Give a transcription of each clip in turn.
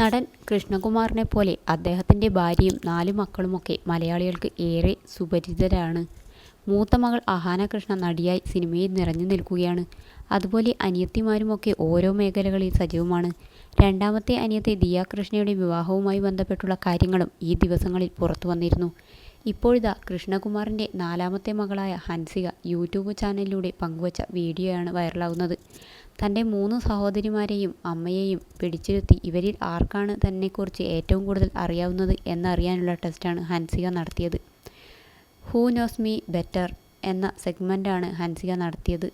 നടൻ കൃഷ്ണകുമാറിനെ പോലെ അദ്ദേഹത്തിന്റെ ഭാര്യയും നാല് മക്കളുമൊക്കെ മലയാളികൾക്ക് ഏറെ സുപരിചിതരാണ്. മൂത്ത മകൾ അഹാന കൃഷ്ണ നടിയായി സിനിമയിൽ നിറഞ്ഞു നിൽക്കുകയാണ്. അതുപോലെ അനിയത്തിമാരുമൊക്കെ ഓരോ മേഖലകളിൽ സജീവമാണ്. രണ്ടാമത്തെ അനിയത്തി ദിയ കൃഷ്ണയുടെ വിവാഹവുമായി ബന്ധപ്പെട്ടുള്ള കാര്യങ്ങളും ഈ ദിവസങ്ങളിൽ പുറത്തുവന്നിരുന്നു. ഇപ്പോഴിതാ കൃഷ്ണകുമാറിന്റെ നാലാമത്തെ മകളായ ഹൻസിക യൂട്യൂബ് ചാനലിലൂടെ പങ്കുവച്ച വീഡിയോയാണ് വൈറലാകുന്നത്. തന്റെ മൂന്ന് സഹോദരിമാരെയും അമ്മയെയും പിടിച്ചിരുത്തി ഇവരിൽ ആർക്കാണ് തന്നെക്കുറിച്ച് ഏറ്റവും കൂടുതൽ അറിയാവുന്നത് എന്നറിയാനുള്ള ടെസ്റ്റാണ് ഹൻസിക നടത്തിയത്. ഹൂ നോസ് മീ ബെറ്റർ എന്ന സെഗ്മെന്റാണ് ഹൻസിക നടത്തിയത്.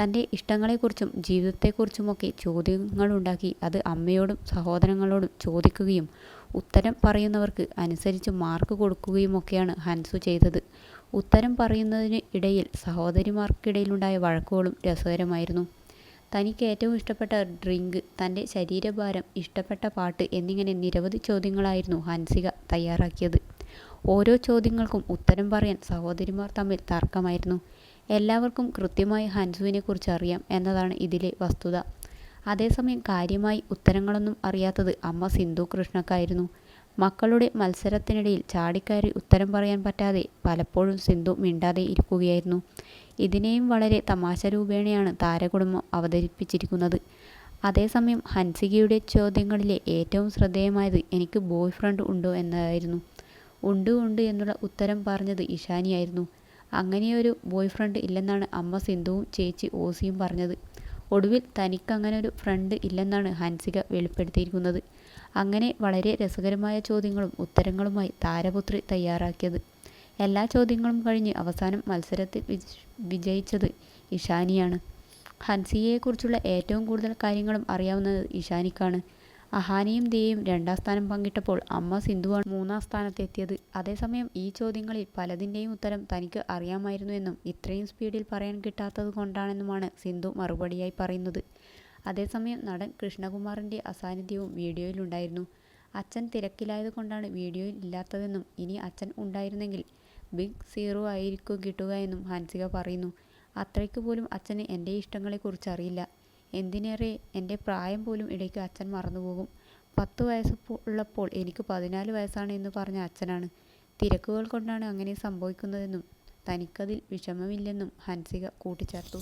തന്റെ ഇഷ്ടങ്ങളെക്കുറിച്ചും ജീവിതത്തെക്കുറിച്ചുമൊക്കെ ചോദ്യങ്ങളുണ്ടാക്കി അത് അമ്മയോടും സഹോദരങ്ങളോടും ചോദിക്കുകയും ഉത്തരം പറയുന്നവർക്ക് അനുസരിച്ച് മാർക്ക് കൊടുക്കുകയുമൊക്കെയാണ് ഹൻസു ചെയ്തത്. ഉത്തരം പറയുന്നതിന് ഇടയിൽ സഹോദരിമാർക്കിടയിലുണ്ടായ വഴക്കുകളും രസകരമായിരുന്നു. തനിക്ക് ഏറ്റവും ഇഷ്ടപ്പെട്ട ഡ്രിങ്ക്, തന്റെ ശരീരഭാരം, ഇഷ്ടപ്പെട്ട പാട്ട് എന്നിങ്ങനെ നിരവധി ചോദ്യങ്ങളായിരുന്നു ഹൻസിക തയ്യാറാക്കിയത്. ഓരോ ചോദ്യങ്ങൾക്കും ഉത്തരം പറയാൻ സഹോദരിമാർ തമ്മിൽ തർക്കമായിരുന്നു. എല്ലാവർക്കും കൃത്യമായി ഹൻസുവിനെക്കുറിച്ച് അറിയാം എന്നതാണ് ഇതിലെ വസ്തുത. അതേസമയം കാര്യമായി ഉത്തരങ്ങളൊന്നും അറിയാത്തത് അമ്മ സിന്ധു കൃഷ്ണക്കായിരുന്നു മക്കളുടെ മത്സരത്തിനിടയിൽ ചാടിക്കയറി ഉത്തരം പറയാൻ പറ്റാതെ പലപ്പോഴും സിന്ധു മിണ്ടാതെ ഇരിക്കുകയായിരുന്നു. ഇതിനെയും വളരെ തമാശ രൂപേണയാണ് താരകുടുംബം അവതരിപ്പിച്ചിരിക്കുന്നത്. അതേസമയം ഹൻസികയുടെ ചോദ്യങ്ങളിലെ ഏറ്റവും ശ്രദ്ധേയമായത് എനിക്ക് ബോയ് ഫ്രണ്ട് ഉണ്ടോ എന്നതായിരുന്നു. ഉണ്ട് ഉണ്ട് എന്നുള്ള ഉത്തരം പറഞ്ഞത് ഇഷാനിയായിരുന്നു. അങ്ങനെയൊരു ബോയ് ഫ്രണ്ട് ഇല്ലെന്നാണ് അമ്മ സിന്ധുവും ചേച്ചി ഓസിയും പറഞ്ഞത്. ഒടുവിൽ തനിക്കങ്ങനെ ഒരു ഫ്രണ്ട് ഇല്ലെന്നാണ് ഹൻസിക വെളിപ്പെടുത്തിയിരിക്കുന്നത്. അങ്ങനെ വളരെ രസകരമായ ചോദ്യങ്ങളും ഉത്തരങ്ങളുമായി താരപുത്രി തയ്യാറാക്കിയത്. എല്ലാ ചോദ്യങ്ങളും കഴിഞ്ഞ് അവസാനം മത്സരത്തിൽ വിജയിച്ചത് ഇഷാനിയാണ്. ഹൻസിയെക്കുറിച്ചുള്ള ഏറ്റവും കൂടുതൽ കാര്യങ്ങളും അറിയാവുന്നത് ഇഷാനിക്കാണ്. അഹാനയും ദിയയും രണ്ടാം സ്ഥാനം പങ്കിട്ടപ്പോൾ അമ്മ സിന്ധുവാണ് മൂന്നാം സ്ഥാനത്തെത്തിയത്. അതേസമയം ഈ ചോദ്യങ്ങളിൽ പലതിന്റെയും ഉത്തരം തനിക്ക് അറിയാമായിരുന്നുവെന്നും ഇത്രയും സ്പീഡിൽ പറയാൻ കിട്ടാത്തത് കൊണ്ടാണെന്നുമാണ് സിന്ധു മറുപടിയായി പറയുന്നത്. അതേസമയം നടൻ കൃഷ്ണകുമാറിന്റെ അസാന്നിധ്യവും വീഡിയോയിലുണ്ടായിരുന്നു. അച്ഛൻ തിരക്കിലായതുകൊണ്ടാണ് വീഡിയോയിൽ ഇല്ലാത്തതെന്നും ഇനി അച്ഛൻ ഉണ്ടായിരുന്നെങ്കിൽ ബിഗ് സീറോ ആയിരിക്കും കിട്ടുക എന്നും ഹൻസിക പറയുന്നു. അത്രയ്ക്ക് പോലും അച്ഛന് എന്റെ ഇഷ്ടങ്ങളെക്കുറിച്ചറിയില്ല. എന്തിനേറെ എന്റെ പ്രായം പോലും ഇടയ്ക്ക് അച്ഛൻ മറന്നുപോകും. പത്ത് വയസ്സ് ഉള്ളപ്പോൾ എനിക്ക് പതിനാല് വയസ്സാണ് എന്ന് പറഞ്ഞ അച്ഛനാണ്. തിരക്കുകൾ കൊണ്ടാണ് അങ്ങനെ സംഭവിക്കുന്നതെന്നും തനിക്കതിൽ വിഷമമില്ലെന്നും ഹൻസിക കൂട്ടിച്ചേർത്തു.